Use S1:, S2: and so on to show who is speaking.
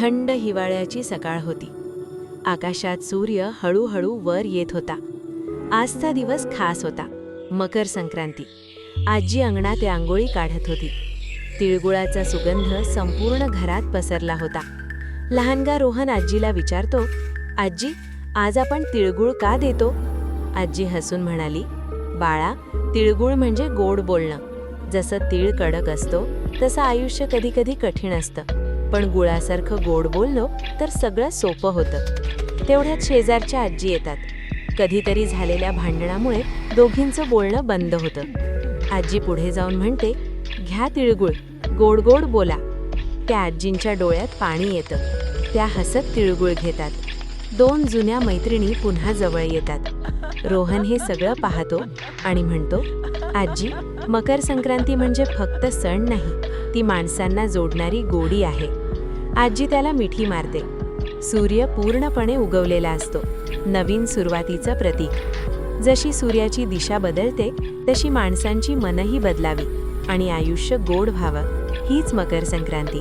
S1: थंड हिवाळ्याची सकाळ होती. आकाशात सूर्य हळूहळू वर येत होता. आजचा दिवस खास होता. मकर संक्रांती. आजी अंगणात रांगोळी काढत होती. तिळगुळाचा सुगंध संपूर्ण घरात पसरला होता. लहानगा रोहन आजीला विचारतो आजी आज आपण तिळगुळ का देतो? आजी हसून म्हणाली बाळा तिळगुळ म्हणजे गोड बोलणं. जसं तीळ कडक असतो तसं आयुष्य कधीकधी कठीण असतं. पण गुळासारखं गोड बोललो तर सगळं सोपं होतं. तेवढ्यात शेजारच्या आजी येतात. कधीतरी झालेल्या भांडणामुळे दोघींचं बोलणं बंद होतं. आजी पुढे जाऊन म्हणते घ्या तिळगुळ गोड गोड बोला. त्या आजींच्या डोळ्यात पाणी येतं. त्या हसत तिळगुळ घेतात. दोन जुन्या मैत्रिणी पुन्हा जवळ येतात. रोहन हे सगळं पाहतो आणि म्हणतो आजी मकर संक्रांती म्हणजे फक्त सण नाही ती माणसांना जोडणारी गोडी आहे. आजी त्याला मिठी मारते. सूर्य पूर्णपणे उगवलेला असतो नवीन सुरुवातीचं प्रतीक. जशी सूर्याची दिशा बदलते तशी माणसांची मनही बदलावी आणि आयुष्य गोड व्हावं हीच मकर संक्रांती.